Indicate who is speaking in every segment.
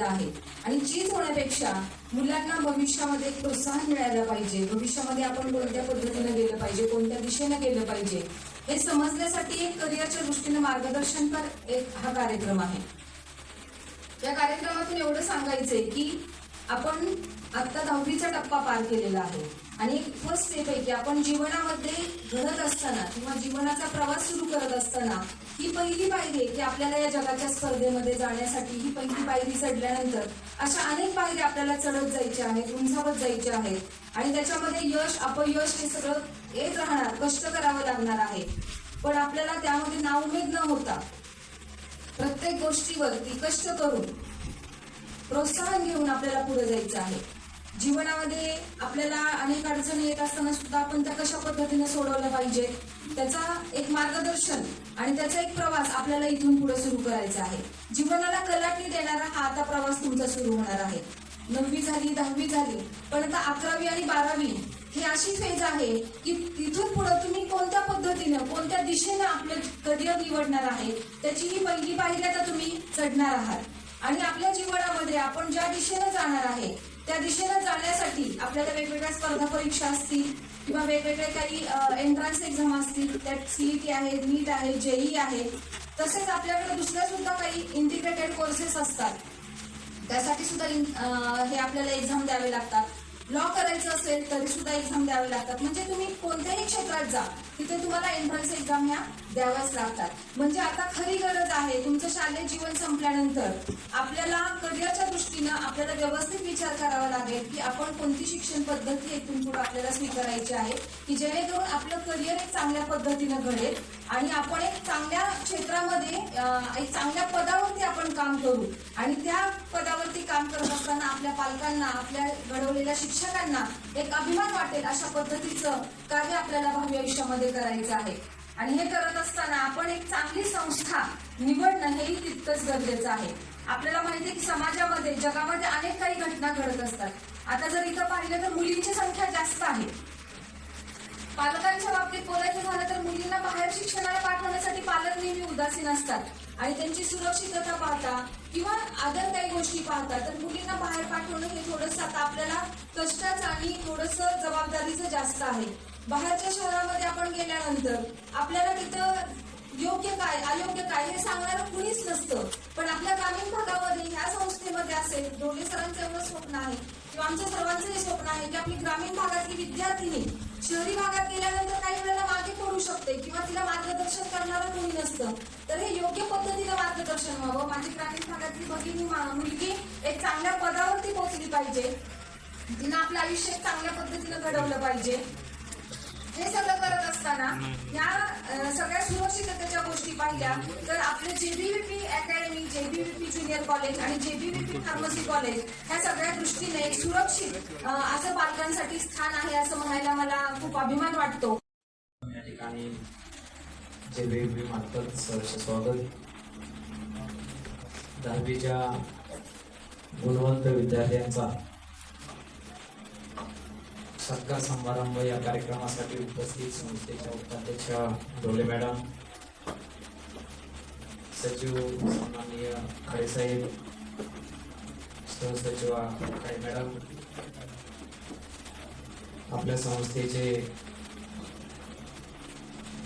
Speaker 1: घेतलेला आहे. आणि चीज होण्यापेक्षा मुलांना भविष्यामध्ये प्रोत्साहन मिळायला पाहिजे. भविष्यामध्ये आपण कोणत्या पद्धतीने गेलं पाहिजे कोणत्या दिशेने गेलं पाहिजे हे समजण्यासाठी एक करिअरच्या दृष्टीने मार्गदर्शनपर एक हा कार्यक्रम आहे. या कार्यक्रमातून एवढं सांगायचंय की आपण आता दहावीचा टप्पा पार केलेला आहे. आणि फर्स्ट स्टेप आहे की आपण जीवनामध्ये घडत असताना किंवा जीवनाचा प्रवास सुरू करत असताना ही पहिली पायरी आहे की आपल्याला या जगाच्या स्पर्धेमध्ये जाण्यासाठी ही पहिली पायरी चढल्यानंतर अशा अनेक पायरी आपल्याला चढत जायच्या आहेत उंचावत जायच्या आहेत. आणि त्याच्यामध्ये यश अपयश हे सगळं येत राहणार कष्ट करावं लागणार आहे. पण आपल्याला त्यामध्ये नाउमेद न होता प्रत्येक गोष्टीवरती कष्ट करून प्रोत्साहन घेऊन आपल्याला पुढे जायचं आहे. जीवनामध्ये आपल्याला अनेक अडचणी येत असताना सुद्धा आपण त्या कशा पद्धतीने सोडवल्या पाहिजे त्याचा एक मार्गदर्शन आणि त्याचा एक प्रवास आपल्याला इथून पुढे सुरू करायचा आहे. जीवनाला कलाटणी देणारा हा आता प्रवास तुमचा सुरू होणार आहे. नववी झाली दहावी झाली पण आता अकरावी आणि बारावी ही अशी फेज आहे की तिथून पुढे तुम्ही कोणत्या पद्धतीनं कोणत्या दिशेनं आपलं करिअर निवडणार आहे त्याची ही पहिली पायरी आता तुम्ही चढणार आहात. आणि आपल्या जीवनामध्ये आपण ज्या दिशेनं जाणार आहे त्या दिशेला जाण्यासाठी आपल्याला वेगवेगळ्या स्पर्धा परीक्षा असतील किंवा वेगवेगळे काही एंट्रन्स एक्झाम असतील त्यात सीईटी आहे नीट आहे जेई आहे तसेच आपल्याकडे दुसऱ्या सुद्धा काही इंटिग्रेटेड कोर्सेस असतात. त्यासाठी सुद्धा हे आपल्याला एक्झाम द्यावे लागतात. लॉ करायचं असेल तरी सुद्धा एक्झाम द्यावे लागतात. म्हणजे तुम्ही कोणत्याही क्षेत्रात जा तिथे तुम्हाला एंट्रन्स एक्झाम ह्या द्याव्याच लागतात. म्हणजे आता खरी गरज आहे तुमचं शालेय जीवन संपल्यानंतर आपल्याला करिअरच्या दृष्टीनं आपल्याला व्यवस्थित विचार करावा लागेल की आपण कोणती शिक्षण पद्धती इथून पुढे आपल्याला स्वीकारायची आहे की जेणेकरून आपलं करिअर एक चांगल्या पद्धतीनं घडेल आणि आपण एक चांगल्या क्षेत्रामध्ये एक चांगल्या पदावरती आपण काम करू. आणि त्या पदावरती काम करत असताना आपल्या पालकांना आपल्या घडवलेल्या शिक्षकांना एक अभिमान वाटेल अशा पद्धतीचं कार्य आपल्याला भावी आयुष्यामध्ये करायचं आहे. आणि हे करत असताना आपण एक चांगली संस्था निवडणं हेही तितकंच गरजेचं आहे. आपल्याला माहिती आहे की समाजामध्ये जगामध्ये अनेक काही घटना घडत असतात. आता जर इथं पाहिलं तर मुलींची संख्या जास्त आहे. पालकांच्या बाबतीत बोलायचं झालं तर मुलींना बाहेर शिक्षणाला पाठवण्यासाठी पालक नेहमी उदासीन असतात. आणि त्यांची सुरक्षितता पाहता किंवा अदर काही गोष्टी पाहता तर मुलींना बाहेर पाठवणं हे आता आपल्याला कष्टाचं आणि थोडंसं जबाबदारीचं जास्त आहे. बाहेरच्या शहरामध्ये आपण गेल्यानंतर आपल्याला तिथं योग्य काय अयोग्य काय हे सांगणारं कुणीच नसतं. पण आपल्या ग्रामीण भागामध्ये ह्या संस्थेमध्ये असेल दोन्ही सरांचं एवढं स्वप्न आहे किंवा आमच्या सर्वांचं हे स्वप्न आहे की आपली ग्रामीण भागातली विद्यार्थिनी शहरी भागात गेल्यानंतर काही वेळेला मागे पडू शकते किंवा तिला मार्गदर्शन करणारं कोणी नसतं. पद्धतीनं व्हावं. माझी ग्रामीण भागातली भगिनी मुलगी एक चांगल्या पदावरती पोहोचली पाहिजे. तिनं आपलं आयुष्य चांगल्या पद्धतीनं घडवलं पाहिजे. हे सगळं करत असताना या सगळ्या सुरक्षिततेच्या गोष्टी पाहिल्या. तर आपले JBVP academy JBVP junior college आणि जेबीव्हीपी फार्मसी कॉलेज ह्या सगळ्या दृष्टीने एक सुरक्षित असं पालकांसाठी स्थान आहे असं म्हणायला मला खूप अभिमान वाटतो.
Speaker 2: या ठिकाणी जेबीव्हीपी मार्फत स्वागत. दहावीच्या गुणवंत विद्यार्थ्यांचा सत्कार समारंभ या कार्यक्रमासाठी उपस्थित संस्थेच्या उपाध्यक्ष डोले मॅडम सचिव सन्माननीय खळेसाहेब सहसचिवा खळे मॅडम आपल्या संस्थेचे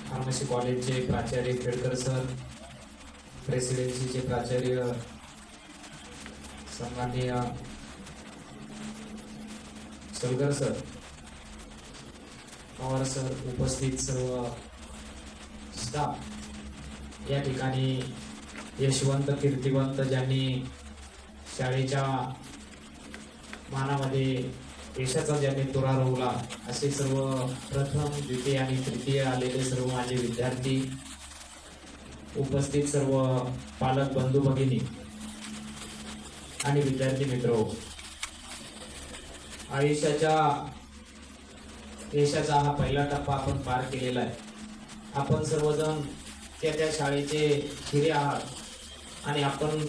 Speaker 2: फार्मसी कॉलेजचे प्राचार्य खेडकर सर प्रेसिडेन्सीचे प्राचार्य सन्माननीय सलगर सर पवार सर उपस्थित सर्व स्टाफ या ठिकाणी यशवंत कीर्तिवंत ज्यांनी शाळेच्या मानामध्ये यशाचा ज्यांनी तुरा रोवला असे सर्व प्रथम द्वितीय आणि तृतीय आलेले सर्व माझे विद्यार्थी उपस्थित सर्व पालक बंधू भगिनी आणि विद्यार्थी मित्र आयुष्याच्या यशाचा हा पहिला टप्पा आपण पार केलेला आहे. आपण सर्वजण त्या त्या शाळेचे हिरे आहात आणि आपण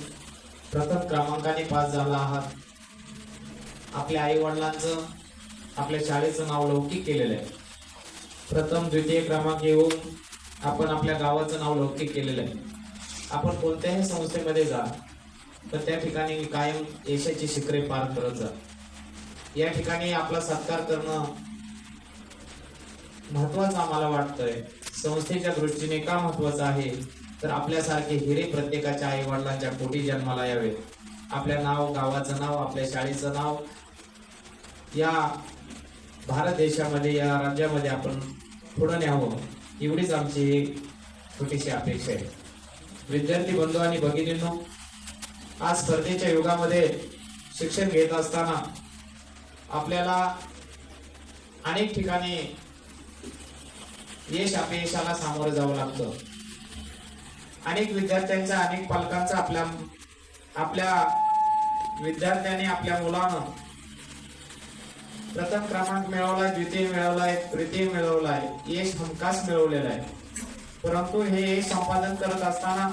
Speaker 2: प्रथम क्रमांकाने पास झाला आहात. आपल्या आई वडिलांचं आपल्या शाळेचं नाव लौकिक केलेलं आहे. प्रथम द्वितीय क्रमांक येऊन आपण आपल्या गावाचं नाव लौकिक केलेलं आहे. आपण कोणत्याही संस्थेमध्ये जा तर त्या ठिकाणी कायम यशाची शिखरे पार करत जा. या ठिकाणी आपला सत्कार करणं महत्वाचं आम्हाला वाटतंय. संस्थेच्या दृष्टीने का महत्वाचं आहे? तर आपल्यासारखे हिरे प्रत्येकाच्या आई वडिलांच्या पोटी जन्माला यावे. आपल्या नाव गावाचं नाव आपल्या शाळेचं नाव. या भारत देशामध्ये या राज्यामध्ये आपण पुढं न्यावं. एवढीच आमची छोटीशी अपेक्षा आहे. विद्यार्थी बंधू आणि भगिनींनो आज स्पर्धेच्या युगामध्ये शिक्षण घेत असताना आपल्याला अनेक ठिकाणी यश अपयशाला सामोरं जावं लागतं. अनेक विद्यार्थ्यांचा अनेक पालकांचा आपल्या आपल्या विद्यार्थ्याने आपल्या मुलानं प्रथम क्रमांक मिळवलाय द्वितीय मिळवलाय तृतीय मिळवलाय यश हमखास मिळवलेला आहे. परंतु हे यश संपादन करत असताना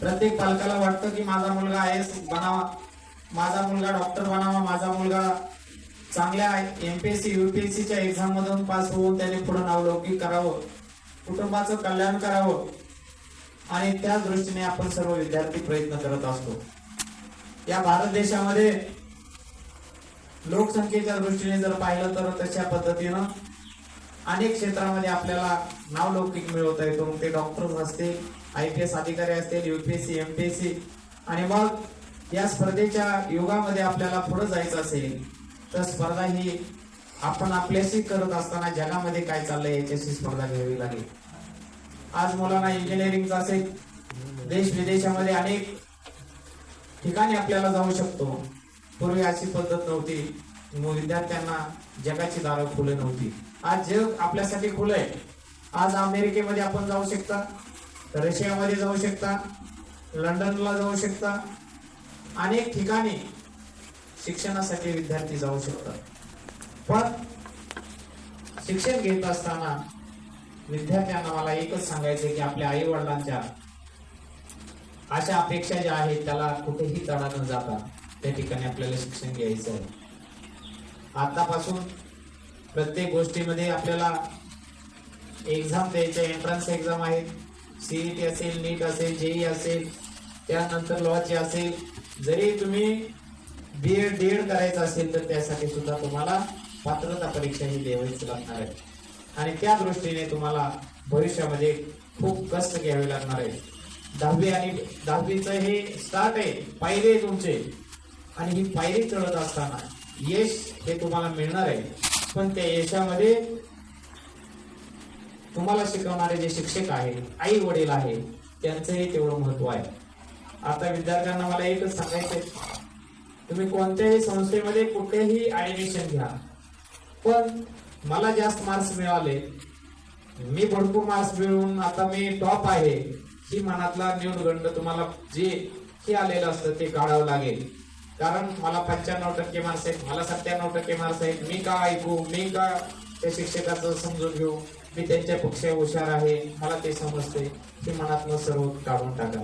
Speaker 2: प्रत्येक पालकाला वाटतं की माझा मुलगा आय एस बनावा माझा मुलगा डॉक्टर बनावा माझा मुलगा चांगल्या एमपीएससी युपीएससीच्या एक्झाम मधून पास होऊन त्याने पुढे नावलौकिक करावं कुटुंबाचं कल्याण करावं आणि त्या दृष्टीने आपण सर्व विद्यार्थी प्रयत्न करत असतो. या भारत देशामध्ये लोकसंख्येच्या दृष्टीने जर पाहिलं तर तशा पद्धतीनं अनेक क्षेत्रामध्ये आपल्याला नावलौकिक मिळवता येतो. मग ते डॉक्टर असतील आय पी एस अधिकारी असतील युपीएससी एमपीएससी आणि मग या स्पर्धेच्या युगामध्ये आपल्याला पुढे जायचं असेल तर स्पर्धा ही आपण आपल्याशी करत असताना जगामध्ये काय चाललंय याच्याशी स्पर्धा घ्यावी लागेल. आज मुलांना इंजिनिअरिंगचा असेल देश विदेशामध्ये अनेक ठिकाणी आपल्याला जाऊ शकतो. पूर्वी अशी पद्धत नव्हती. मग विद्यार्थ्यांना जगाची दारं खुले नव्हती. आज जग आपल्यासाठी खुलं आहे. आज अमेरिकेमध्ये आपण जाऊ शकता रशियामध्ये जाऊ शकता लंडनला जाऊ शकता. अनेक ठिकाणी शिक्षणासाठी विद्यार्थी जाऊ शकतात. पण शिक्षण घेत असताना विद्यार्थ्यांना मला एकच सांगायचं की आपल्या आई वडिलांच्या अशा अपेक्षा ज्या आहेत त्याला कुठेही तडा न जाता त्या ठिकाणी आपल्याला शिक्षण घ्यायचं आहे. आतापासून प्रत्येक गोष्टीमध्ये आपल्याला एक्झाम द्यायच्या एंट्रन्स एक्झाम आहेत. सीईटी असेल नीट असेल जेई असेल त्यानंतर लॉची असेल. जरी तुम्ही बी एड डी एड करायचं असेल तर त्यासाठी सुद्धा तुम्हाला पात्रता परीक्षा ही द्यावीच लागणार आहे. आणि त्या दृष्टीने तुम्हाला भविष्यामध्ये खूप कष्ट घ्यावे लागणार आहे दहावी आणि दहावीचं हे स्टार्ट आहे. पायरी तुमचे. आणि ही पायरी चढत असताना यश हे तुम्हाला मिळणार आहे. पण त्या यशामध्ये तुम्हाला शिकवणारे जे शिक्षक आहेत आई वडील आहे त्यांचंही तेवढं महत्त्व आहे. आता विद्यार्थ्यांना मला एकच सांगायचं तुम्ही कोणत्याही संस्थेमध्ये कुठेही ऍडमिशन घ्या. पण मला जास्त मार्क्स मिळाले. मी भरपूर मार्क्स मिळवून आता मी टॉप आहे. ही मनातला न्यूनगंड तुम्हाला जे हे आलेलं असतं ते काढावं लागेल. कारण मला पंच्याण्णव टक्के मार्क्स आहेत मला सत्त्याण्णव टक्के मार्क्स आहेत. मी का ऐकू? मी का त्या शिक्षकाचं समजून घेऊ? मी त्यांच्यापेक्षा हुशार आहे. मला ते समजते. ते मनातनं सर्व काढून टाका.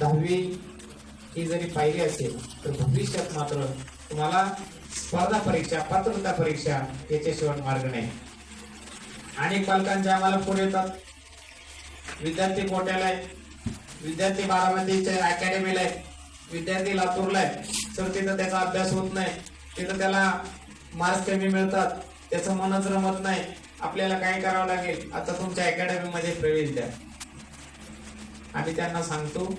Speaker 2: दहावी ही जरी पाहिली असेल तर भविष्यात मात्र तुम्हाला स्पर्धा परीक्षा पात्रता परीक्षा याच्याशिवाय मार्ग नाही. अनेक पालकांचे आम्हाला फोन येतात. विद्यार्थी कोट्याला आहे विद्यार्थी बारामतीच्या अकॅडमीला आहे विद्यार्थी लातूरला आहे तर तिथं त्याचा अभ्यास होत नाही. तिथं त्याला मार्क्स कमी मिळतात. त्याचं मनच रमत नाही. आपल्याला काय करावं लागेल? आता तुमच्या अकॅडमी मध्ये प्रवेश द्या. आम्ही त्यांना सांगतो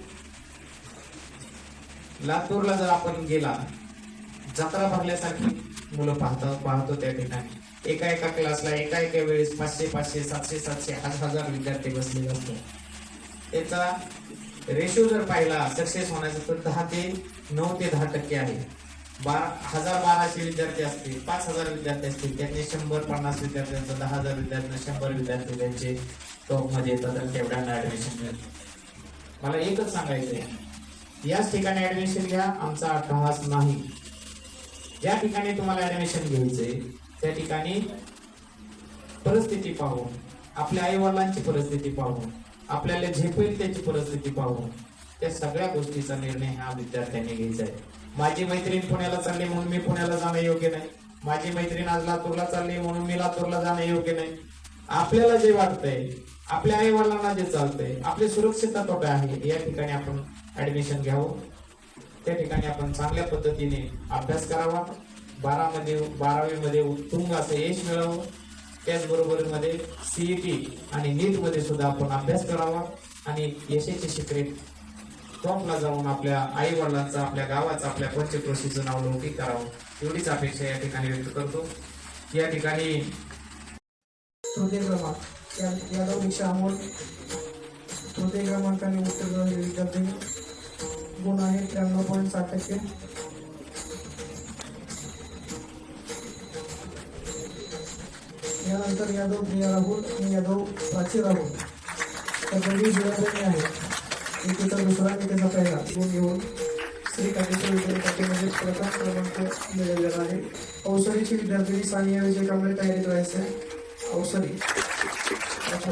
Speaker 2: लातूरला जर आपण गेला जत्रा भरल्यासारखी मुलं पाहता पाहतो त्या ठिकाणी. एका एका क्लासला एका एका वेळेस पाचशे पाचशे सातशे सातशे हजार हजार विद्यार्थी बसलेले असतात. त्याचा रेशो जर पाहिला सक्सेस होण्याचा तर दहा ते नऊ ते दहा टक्के आहे. बारा हजार बाराशे विद्यार्थी असतील पाच हजार विद्यार्थी असतील त्यांनी शंभर पन्नास विद्यार्थ्यांचा दहा हजार विद्यार्थ्यांना शंभर विद्यार्थी त्यांचे टॉपमध्ये येतात आणि तेवढ्यांना ऍडमिशन मिळतं. मला एकच सांगायचंय. याच ठिकाणी ऍडमिशन घ्या आमचा अट्टहास नाही. ज्या ठिकाणी तुम्हाला ऍडमिशन घ्यायचंय त्या ठिकाणी परिस्थिती पाहून आपल्या आई वडिलांची परिस्थिती पाहून आपल्याला झेपेल त्याची परिस्थिती पाहून. त्या सगळ्या गोष्टीचा निर्णय हा विद्यार्थ्यांनी घ्यायचा आहे. माझी मैत्रीण पुण्याला चालली म्हणून मी पुण्याला जाणं योग्य नाही. माझी मैत्रीण आज लातूरला चालली म्हणून मी लातूरला जाणं योग्य नाही. आपल्याला जे वाटतंय आपल्या आई वडिलांना जे चालतंय आपली सुरक्षितता तोटा आहे या ठिकाणी आपण ऍडमिशन घ्यावं. त्या ठिकाणी आपण चांगल्या पद्धतीने अभ्यास करावा. बारामध्ये बारावीमध्ये उत्तुंग असं यश मिळावं. त्याचबरोबरमध्ये सीईटी आणि नीटमध्ये सुद्धा आपण अभ्यास करावा आणि यशाचे शिखरे टॉपला जाऊन आपल्या आई वडिलांचा आपल्या गावाचा आपल्या पंचक्रोशीचं नाव लौकिक करावं. एवढीच अपेक्षा या ठिकाणी व्यक्त करतो. या ठिकाणी
Speaker 3: तृतीय क्रमांक या- यादव दीक्षा अमोल तृतीय क्रमांकाने उत्तर दिलेले विद्यार्थी गुण आहे त्र्याण्णव पॉईंट साठ टक्के. यानंतर यादव प्रिया राहुल आणि यादव प्राची राहुल त्या दोन्ही जुळ्याबहिणी आहेत. एकीचा दुसरा एकीचा पहिला. गुण घेऊन श्री काटेश्वर विद्यापीठामध्ये म्हणजे प्रथम क्रमांक मिळवलेला आहे. अवसरीची विद्यार्थिनी सानिया विजय कांबळे तयारीत राहायचे अवसरी अच्छा.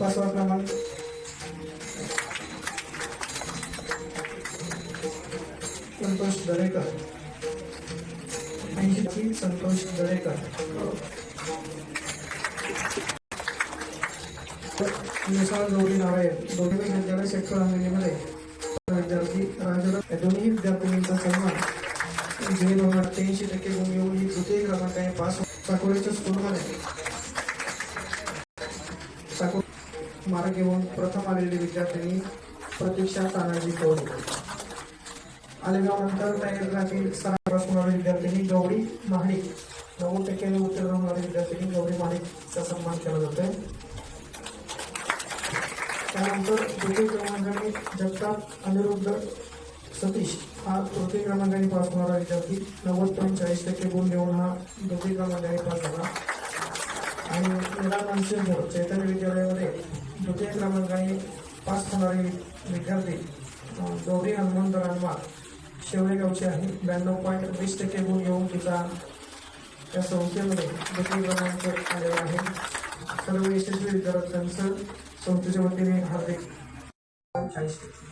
Speaker 3: पाचवा क्रमांक. संतोष दरेकर. ऐंशीची संतोष दरेकर निसार गौरी नारायण दोन्ही विद्यालय सेक्टर अंगणीमध्ये विद्यार्थी राजरथ या दोन्ही विद्यार्थिनींचा सन्मान जे दोन हजार अठ्ठ्याऐंशी टक्के गुण घेऊन ही तृतीय क्रमांकाने पास चाकोरीच्या स्कूलमध्ये चाकोरी मार्ग घेऊन प्रथम आलेली विद्यार्थिनी प्रतीक्षा तानाजी कौडे आलेगाव त्यातील सहा सरावास होणारी विद्यार्थिनी गौरी महाडिक नव्वद टक्के उत्तीर्ण होणारी विद्यार्थिनी गौरी महाडिकचा सन्मान केला जातोय. त्यानंतर तृतीय क्रमांकाने जगताप अनिरुद्ध सतीश हा तृतीय क्रमांकाने पास होणारा विद्यार्थी. नव्वद पॉईंट चाळीस टक्के गुण घेऊन हा द्वितीय क्रमांकाने पास झाला. आणि निराल चैतन्य विद्यालयामध्ये द्वितीय क्रमांकाने पास होणारे विद्यार्थी गौरी हनुमंत रानवा शेवळेगावचे आहे. ब्याण्णव पॉईंट वीस टक्के गुण घेऊन तिचा या संस्थेमध्ये दुसरी क्रमांक आलेला आहे. सर्व यशस्वी विद्यार्थ्यांचं संस्थेच्या वतीने हार्दिक चाळीस टक्के.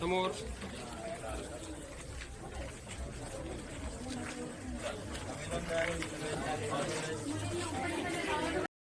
Speaker 4: समोर.